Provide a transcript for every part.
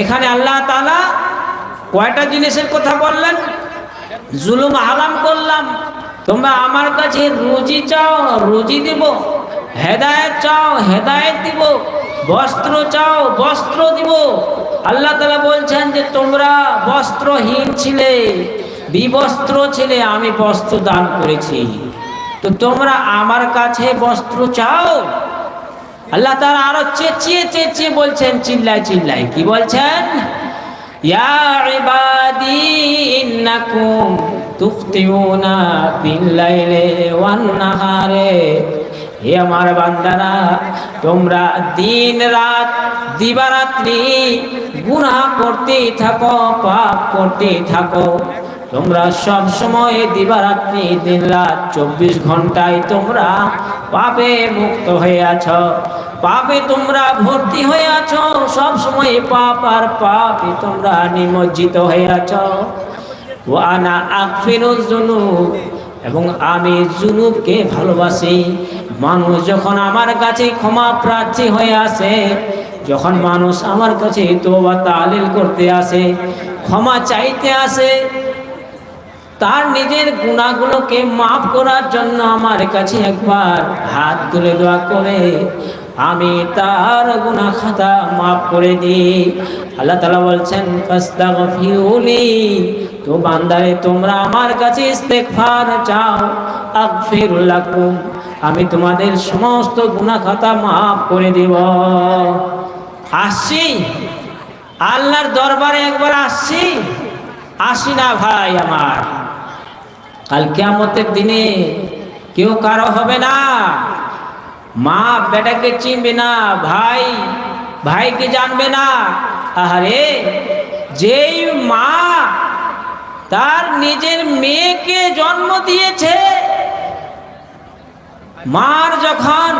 এখানে আল্লাহ তালা কয়টা জিনিসের কথা বললেন? জুলুম হারাম করলাম। তোমরা আমার কাছে রুজি চাও, রুজি দিব। হেদায়েত চাও, হেদায়েত দিব। বস্ত্র চাও, বস্ত্র দিব। আল্লাহ তালা বলছেন যে, তোমরা বস্ত্রহীন ছিলে, বিবস্ত্র ছিলে, আমি বস্ত্র দান করেছি। তো তোমরা আমার কাছে বস্ত্র চাও? আল্লাহ তারা আরও চেঁচিয়ে চেঁচিয়ে বলছেন চিল্লায় চিল্লায় কি বলছেন? হে আমার বান্দারা, তোমরা দিন রাত, দিবারাত্রি গুনাহ করতেই থাকো, পাপ করতেই থাকো। তোমরা সব সময় দিবারাত্রি, দিন রাত, চব্বিশ ঘন্টায় তোমরা পাপে মুক্ত হয়ে আছো। পাপে তোমরা ভর্তি হয়ে আছো। সব সময় পাপ আর পাপে তোমরা নিমজ্জিত হয়ে আছো। ও আনা আকফিরুজ জুনুব, এবং আমি জুনুবকে ভালোবাসি। মানুষ যখন আমার কাছে ক্ষমা প্রার্থী হয়ে আসে, যখন মানুষ আমার কাছে তোবা তালিল করতে আসে, ক্ষমা চাইতে আসে তার নিজের গুণাগুলোকে মাফ করার জন্য আমার কাছে একবার হাত তুলে দোয়া করে, আমি তার গুণা খাতা মাফ করে দিই। আল্লাহ তালা বলছেন তো বান্দারে, তোমরা আমার কাছে ইস্তেগফার চাও আগফিরুল লাকুম, আমি তোমাদের সমস্ত গুণা খাতা মাফ করে দিব। আসছি আল্লাহর দরবারে একবার আসছি আসি না ভাই আমার? কাল কেয়ামতের দিনে কেউ কারও হবে না। মা বেটাকে চিনবে না, ভাই, ভাইকে জানবে না। আরে যেই মা তার নিজের মেয়েকে জন্ম দিয়েছে, মার যখন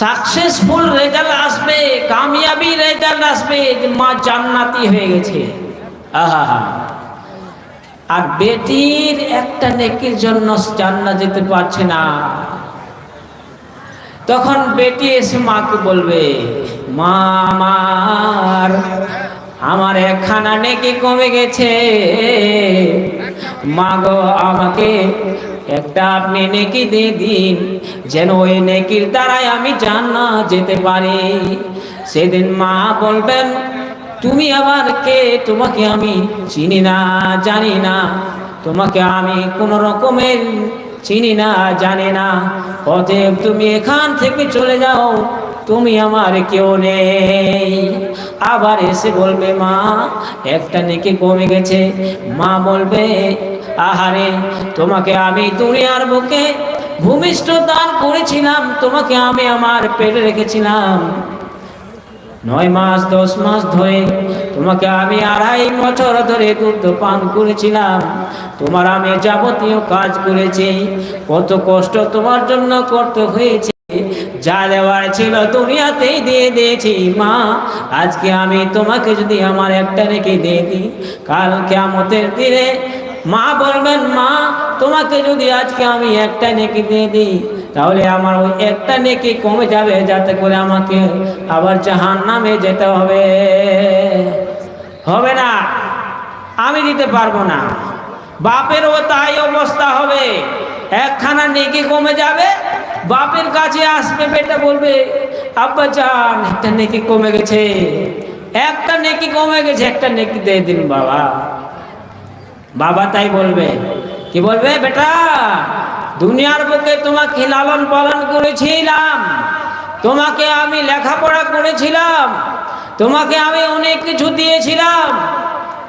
সাকসেসফুল রেজাল্ট আসবে, কামিয়াবি রেজাল্ট আসবে, মা জান্নাতি হয়ে গেছে। আহা আর বেটির একটা নেকির জন্য জান্না যেতে পারছে না। তখন বেটি এসে মাকে বলবে, মা, আমার আমার একখানা নেকি কমে গেছে। মা গো, আমাকে একটা আপনি নেকি দিয়ে দিন, যেন ওই নেকির দ্বারাই আমি জান্না যেতে পারি। সেদিন মা বলবেন তুমি আবার কে? তোমাকে আমি চিনি না, জানি না। তোমাকে আমি কোনো রকমের চিনি না, জানি না। অতএব তুমি এখান থেকে চলে যাও, তুমি আমার কেউ নেই। আবার এসে বলবে, মা, একটা নেকি কমে গেছে। মা বলবে, আহারে, তোমাকে আমি দুনিয়ার বুকে ভূমিষ্ঠ দান করেছিলাম, তোমাকে আমি আমার পেটে রেখেছিলাম। নয় মাস, দশ মাস ধরে তোমাকে আমি আড়াই বছর ধরে দুধ পান করেছিলাম। তোমার আমি যাবতীয় কাজ করেছি। কত কষ্ট তোমার জন্য করতে হয়েছে। যা দেওয়ার ছিল দুনিয়াতেই দিয়ে দিয়েছি, মা। আজকে আমি তোমাকে যদি আমার একটা রেখে দিয়ে দিই, কাল কেমতের দিনে মা বলবেন, মা, তোমাকে যদি আজকে আমি একটা নেকি দিয়ে দিই তাহলে আমার ওই একটা নেকি কমে যাবে, যাতে করে আমাকে আবার জাহান নামে যেতে হবে। হবে না। আমি দিতে পারব না। বাপেরও তাই অবস্থা হবে। একখানা নেকি কমে যাবে, বাপের কাছে আসবে বেটা বলবে, আব্বা চান একটা নেকি কমে গেছে। একটা নেকি কমে গেছে, একটা নেকি দিয়ে দিন বাবা। বাবা তাই বলবে। কি বলবে? বেটা দুনিয়ার বুকে তোমাকে লালন পালন করেছিলাম। তোমাকে আমি লেখাপড়া করেছিলাম। তোমাকে আমি অনেক কিছু দিয়েছিলাম।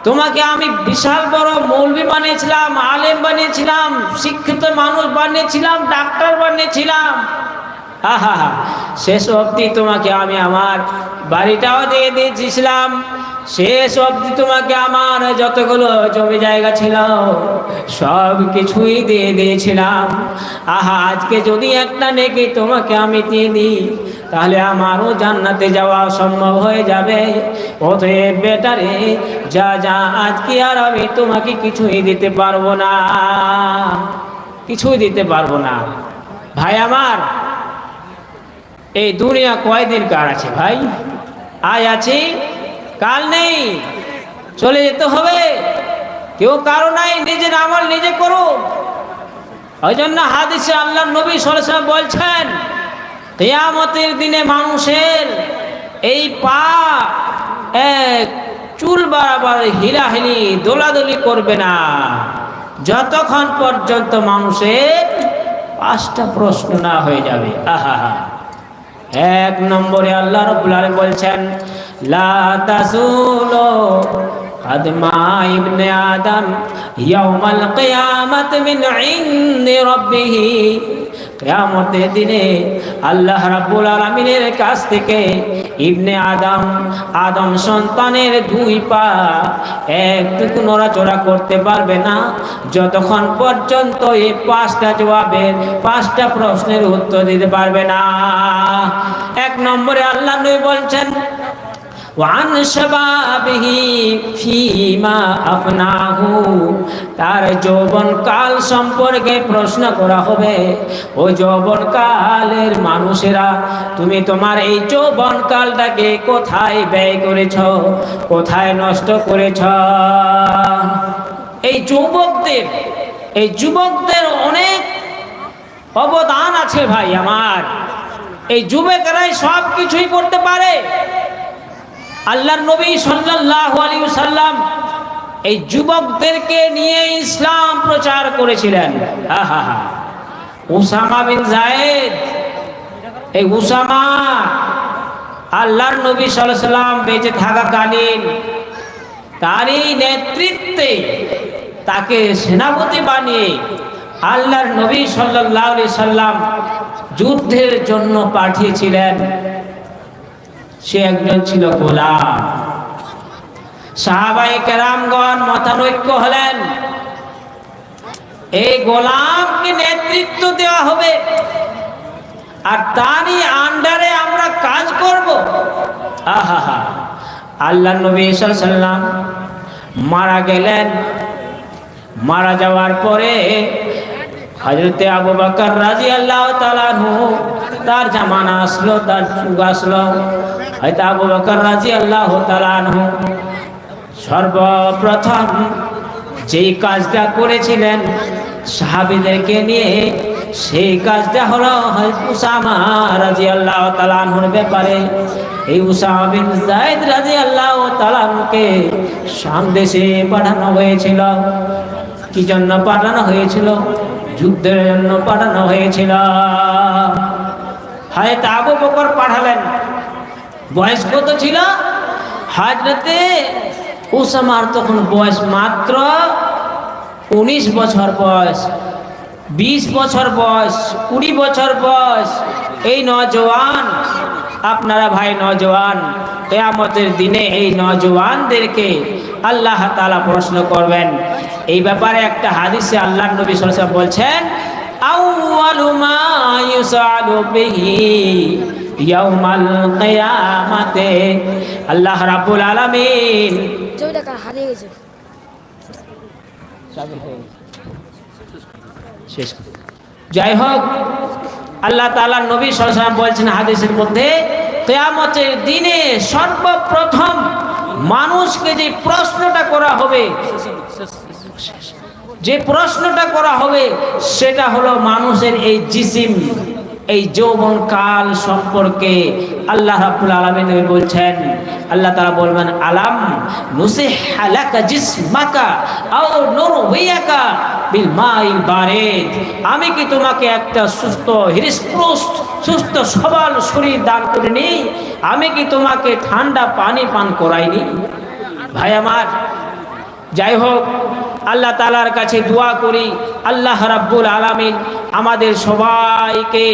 তোমাকে আমি বিশাল বড় মৌলী বানিয়েছিলাম, আলেম বানিয়েছিলাম, শিক্ষিত মানুষ বানিয়েছিলাম, ডাক্তার বানিয়েছিলাম। শেষ অবধি তোমাকে আমি আমার বাড়িটাও দিয়ে দিয়েছিলাম। শেষ অবধি তোমাকে আমার যতগুলো জমি জায়গা ছিল সব কিছুই দিয়ে দিয়েছিলাম। আহা, আজকে যদি একটা নেকি তোমাকে আমি দিয়ে দিই, তাহলে আমারও জান্নাতে যাওয়া সম্ভব হয়ে যাবে। অতএব বেটারে, যা যা, আজকে আর আমি তোমাকে কিছুই দিতে পারব না। কিছুই দিতে পারব না। ভাই আমার এই দুনিয়া কয়দিন কার আছে ভাই? আজ আছি, কাল নেই, চলে যেতে হবে। কেউ কারও নাই, নিজের আমল নিজে করো ওই জন্য হাদিসে আল্লাহ নবী সরাসরি বলছেন, কেয়ামতের দিনে মানুষের এই পা এক চুল বারাবার হিলাহিলি, দোলাদলি করবে না। যতক্ষণ পর্যন্ত মানুষের পাঁচটা প্রশ্ন না হয়ে যাবে আহা। এক নম্বরে আল্লাহ রব্বুল আলামিন বলছেন, লা তাসুলু খাদমা ইবনে আদম ইয়াউমাল কিয়ামাত মিন ইনদি রাব্বিহি। কেয়ামতের দিনে আল্লাহ রাব্বুল আলামিনের কাছ থেকে ইবনে আদম আদম সন্তানের দুই পা একটুকু নড়াচড়া করতে পারবে না। যতক্ষণ পর্যন্ত এই পাঁচটা জবাবের, পাঁচটা প্রশ্নের উত্তর দিতে পারবে না। এক নম্বরে আল্লাহ নবী বলছেন ওয়ান শাবাবিহি ফিমা আফনাহু। তার যৌবন কাল সম্পর্কে প্রশ্ন করা হবে। ও যৌবন কালের মানুষেরা, তুমি তোমার এই যৌবন কালটাকে কোথায় ব্যয় করেছ? কোথায় নষ্ট করেছ? এই যুবকদের এই যুবকদের অনেক অবদান আছে ভাই আমার। এই যুবকেরাই সব কিছুই করতে পারে। আল্লাহর নবী সাল্লাল্লাহু আলাইহি সাল্লাম এই যুবকদেরকে নিয়ে ইসলাম প্রচার করেছিলেন। আহা হা উসামা বিন জায়েদ, এই উসামা আল্লাহর নবী সাল্লাম বেঁচে থাকাকালীন তারই নেতৃত্বে তাকে সেনাপতি বানিয়ে আল্লাহর নবী আলাইহি সাল্লাম যুদ্ধের জন্য পাঠিয়েছিলেন। সে একজন ছিল গোলাম। সাহাবাই কেরামগণ মতানৈক্য হলেন। এই গোলামকে নেতৃত্ব দেওয়া হবে। আর তারই আন্ডারে আমরা কাজ করব। আল্লাহ নবী সাল্লাম মারা গেলেন। মারা যাওয়ার পরে হজরতে আবু বকর রাজি আল্লাহ তালানহু তার জামানা আসলো, তার যুগ আসলো। হয়তো আবু বকর রাজি আল্লাহ তালানহু সর্বপ্রথম যেই কাজটা করেছিলেন সাহাবিদেরকে নিয়ে, সেই কাজটা হলো উসামা রাজি আল্লাহ তালানহুর ব্যাপারে। এই উসামা বিন জায়দ রাজি আল্লাহ তালানহুকে সামদেশে পাঠানো হয়েছিল। কি জন্য পাঠানো হয়েছিল? যুদ্ধের জন্য পাঠানো হয়েছিল। হয়তো আবু বকর পাঠালেন। বয়স্ক তো ছিল। হাজরতে উসামার তখন বয়স মাত্র উনিশ বছর বয়স, বিশ বছর বয়স, কুড়ি বছর বয়স। এই নজওয়ান, আপনারা ভাই নজওয়ান, কেয়ামতের দিনে এই নজওয়ানদেরকে আল্লাহ তালা প্রশ্ন করবেন। এই ব্যাপারে একটা হাদিসে আল্লাহ নবী সাল্লাল্লাহু বলছেন আউয়ালু মা ইউসালু বিহি ইয়াউমাল কিয়ামাতে। আল্লাহ রাব্বুল আলামিন কার? হারিয়ে গেছে। শেষ যাই হোক আল্লাহ তাআলা নবী সাল্লাল্লাহু বলছেন হাদিসের মধ্যে কিয়ামতের দিনে সর্বপ্রথম মানুষকে যে প্রশ্নটা করা হবে যে প্রশ্নটা করা হবে সেটা হলো মানুষের এই জিসিম। এই যৌবন কাল সম্পর্কে আল্লাহ রাব্বুল আলামিন বলছেন, আল্লাহ তাআলা বলবেন, আলাম নুসিহ হালাকা জিসমাকা আও নুরওয়াকা বিল মাইল বারিদ। আমি কি তোমাকে একটা সুস্থ, হৃষ্টপুষ্ট, সুস্থ সবল শরীর দান করিনি? আমি কি তোমাকে ঠান্ডা পানি পান করাইনি? ভাই আমার, যাই হোক, আল্লাহ তালার কাছে দোয়া করি। আল্লাহ রাব্বুল আলামিন আমাদের সবাইকে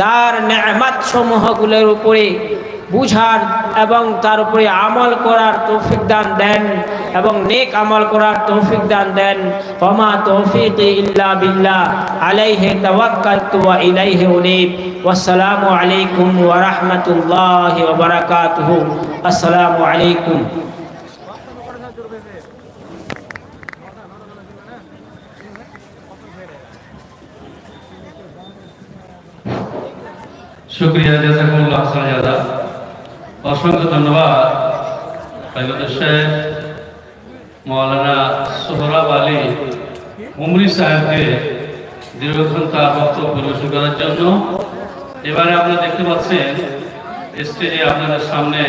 তার নেমাত সমূহগুলোর উপরে বুঝার এবং তার উপরে আমল করার তৌফিক দান দেন এবং নেক আমল করার তৌফিক দান দেন। ওমা তৌফিক ইল্লা বিল্লাহ। আলাইহি তাওয়াক্কালতু ওয়া ইলাইহি উনীব। ওয়াসসালামু আলাইকুম ওয়া রাহমাতুল্লাহি ওয়া বারাকাতুহু। আসসালামু আলাইকুম। শুক্রিয়া জাজাকুল্লাহ হাসান জাদা অসংখ্য ধন্যবাদ। সাহেব মৌলানা সোহরাব আলী উমরি সাহেবকে দীর্ঘক্ষণ তার বক্তব্য পরিবেশন করার জন্য। এবারে আপনারা দেখতে পাচ্ছেন, স্টেজে আপনাদের সামনে